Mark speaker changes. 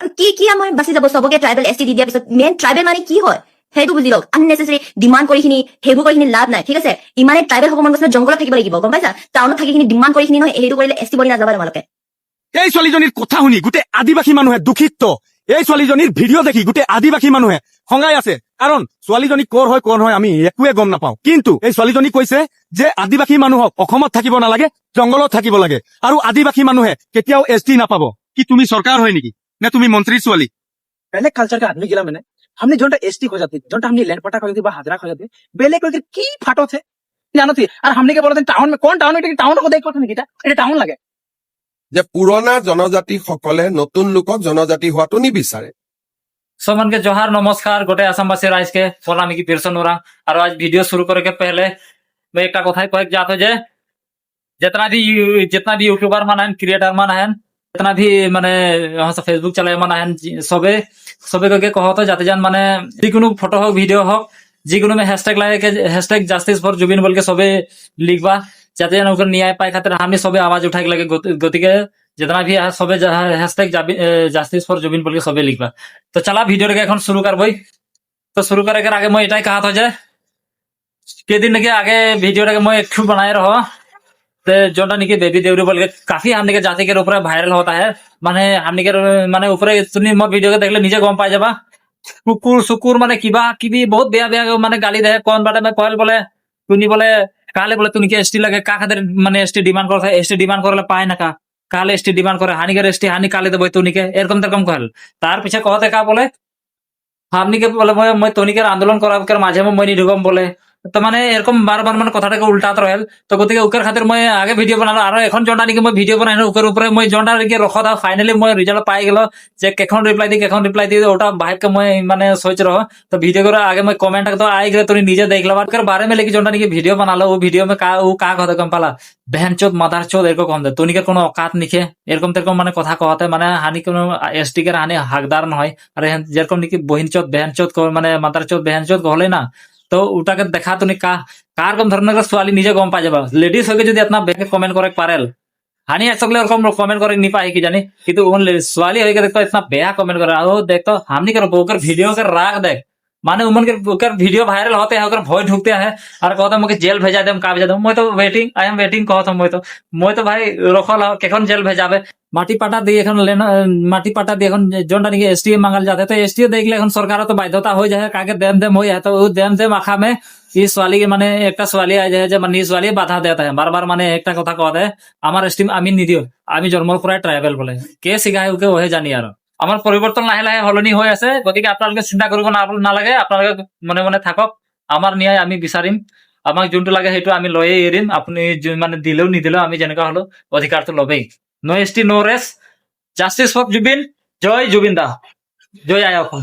Speaker 1: কি কি আমাৰ বাচি যাব? চবকে ট্ৰাইবেল এছ টি দি দিয়াৰ পিছত মেইন ট্ৰাইবেল মানে কি হয়? সেইটো বুজি লওক। আননেচেচাৰী ডিমাণ্ড কৰি খিনি সেইবোৰ কৰি খিনি লাভ নাই। ঠিক আছে? ইমানে ট্ৰাইবেল হ'ব মন গৈছিলে জংঘলত থাকিব লাগিব, গম পাইছা? টাউনত থাকি খিনি ডিমাণ্ড কৰি খিনি নহয়, সেইটো কৰিলে এছ টি বনি নাযাবা তোমালোকে।
Speaker 2: এই ছোৱালীজনীৰ কথা শুনি গোটেই আদিবাসী মানুহে দুখিত। এই ছোৱালীজনীৰ ভিডিঅ' দেখি গোটেই আদিবাসী মানুহে খঙাই আছে। কাৰণ ছোৱালীজনী কৰ হয় কৰ হয় আমি একোৱে গম নাপাওঁ। কিন্তু এই ছোৱালীজনী কৈছে যে আদিবাসী মানুহক অসমত থাকিব নালাগে, জংঘলত থাকিব লাগে। আৰু আদিবাসী মানুহে কেতিয়াও এছ টি নাপাব। কি তুমি চৰকাৰ হয় নেকি? নে তুমি মন্ত্ৰীৰ ছোৱালী
Speaker 3: पहले कल्चर का आदमी गिला मैंने हमने जोनटा एसटी हो जाती जोनटा हमने लैंड पटा हो जाती बा हाजरा हो जाती बेले को की फाटो थे জানো তুই আর हमने के बोलते टाउन में कौन टाउन এটা টাউন को দেখ কথা নাকি এটা এটা টাউন লাগে
Speaker 4: যে পুৰণা জনজাতিসকলে নতুন লোকক জনজাতি হোৱাটো নিবিচাৰে
Speaker 5: सबन के जोहार नमस्कार गोटे आसामवासी राइज के बोला मी की बिरसन उरा और आज वीडियो शुरू करे के पहले मैं एक कथा कह जात जे जितना भी यू- जितना भी यूट्यूबर मन है क्रिएटर मन है যেতনা ভি মানে यहाँ से মানে चलाए, मैंने सबे सबे करके कहा होता जाते जान, मैंने जिको फोटो हक भिडिओ हक जिको में हैशटैग लगे हैशटैग जस्टिस फॉर जुबिन बोल के सबे যাতে যেন ওখানে ন্যায় পায় খাতে আমি সবে আওয়াজ উঠাই লাগে গতিকে যেতনা ভি সবে হ্যাশট্যাগ জাস্টিস ফর জুবিন বলকে সবে লিখবা তো চালা ভিডিওটাকে এখন শুরু করবই তো শুরু করার আগে মই এটাই কাহাত হয় যে কেদিন নাকি আগে ভিডিওটাকে মই একটু বানায় রহ ते जोटा निके बेबी देवरी बोल के काफी हमने के जाति के ऊपर वायरल होता है माने हमने के माने ऊपर तुनी मोर वीडियो के देखले নিজে গম পাই যাবা কুকুর সুকুর মানে কিবা কিবি বহুত বেয়া বেয়া মানে গালি দেয় কোন বাটে मैं কয়েল বলে তুনি বলে কালে বলে তুমি কি এসটি লাগে কা খাদের মানে এসটি ডিমান্ড করতে এসটি ডিমান্ড করলে পায় না কা কালে এসটি ডিমান্ড করে হানিকের এসটি হানি কালে দেবো তুনিকে এরকম তেরকম কহেল তার পিছে কহতে কা বলে আপনিকে বলে মই মই তনিকের আন্দোলন করার মাঝে মই নি ঢুকম বলে তো মানে এরকম বারবার মানে কথাটাকে উল্টাত রহেল তো গতিকে উকের খাতির মই আগে ভিডিও বনালো, আর এখন জনটা নাকি মই ভিডিও বানাইলো, উকের উপরে মই জনটা নাকি রখা দাও। ফাইনালি মই রেজাল্ট পাই গেল যে কেখন রিপ্লাই দিই কেখন রিপ্লাই দিই ওটা ভাইকে মই মানে সোচ রহ তো ভিডিও করে আগে মই কমেন্ট তো আই গেলে তুমি নিজে দেখলাম আর বারে মে কি জনটা নাকি ভিডিও বানালো, ও ভিডিও মে কা, ও কা কথা কম পালা? ভ্যান চোদ মাথার চোদ এরকম কম দেয় তনিকের কোনো অকাত নিখে। এরকম তেরকম মানে কথা কহাতে মানে হানি কোনো এসটিকের হানি হাকদার নয় আর যেরকম নাকি বহিন চোদ ভ্যান চোদ মানে মাথার চোদ ভ্যান চোদ হলে না। তো ওটাকে দেখা তুমি কা, কার কোন ধরনের ছোৱালী নিজে গম পাই যাবা? লেডিস হয়ে যদি আপনার ব্যাগে কমেন্ট করে পারেল হানি আসলে ওরকম কমেন্ট করে নি পাই কি জানি কিন্তু ছোৱালী হয়ে দেখো ইतना বেয়া কমেন্ট করে ও দেখো হামনি কারও বউকার ভিডিও কার রাগ দেখ। মানে उमन के ओकर वीडियो वायरल होते हैं ओकर भय ढुकते हैं মোকে জেল मुझे जेल भेजा दे का भेजा दे मैं तो वेटिंग आई মই তো। कहत मैं तो मैं কেখন জেল ভেজাবে? মাটি পাটা দিয়ে এখন মাটি পাটা দিয়ে এখন জনটা নাকি এসটি মাঙ্গাল যাতে। তো এসটি দেখলে এখন সরকার তো বাধ্যতা হয়ে যায়, কাকে দেম দেম হয়ে যায় তো ও দেম দেম আখা ই সোয়ালি মানে একটা সোয়ালি আই যায় যে মানে ই বাধা দেতা হয় বারবার মানে একটা কথা কওয়া দেয় আমার এসটি আমি নিদিও। আমি জন্মর পুরাই ট্রাইবেল বলে। কে শিখায় ওকে ওহে জানি আর আমাৰ পৰিৱৰ্তন লাহে লাহে সলনি হৈ আছে। গতিকে আপোনালোকে চিন্তা কৰিব নালাগে। আপোনালোকে মনে মনে থাকক। আমাৰ ন্যায় আমি বিচাৰিম। আমাক যোনটো লাগে সেইটো আমি লৈয়ে এৰিম। আপুনি মানে দিলেও নিদিলেও আমি যেনেকুৱা হলেও অধিকাৰটো ল'বেই। No S T, no rest justice for Zubeen. জয় জুবিন দা। জয় আই অসম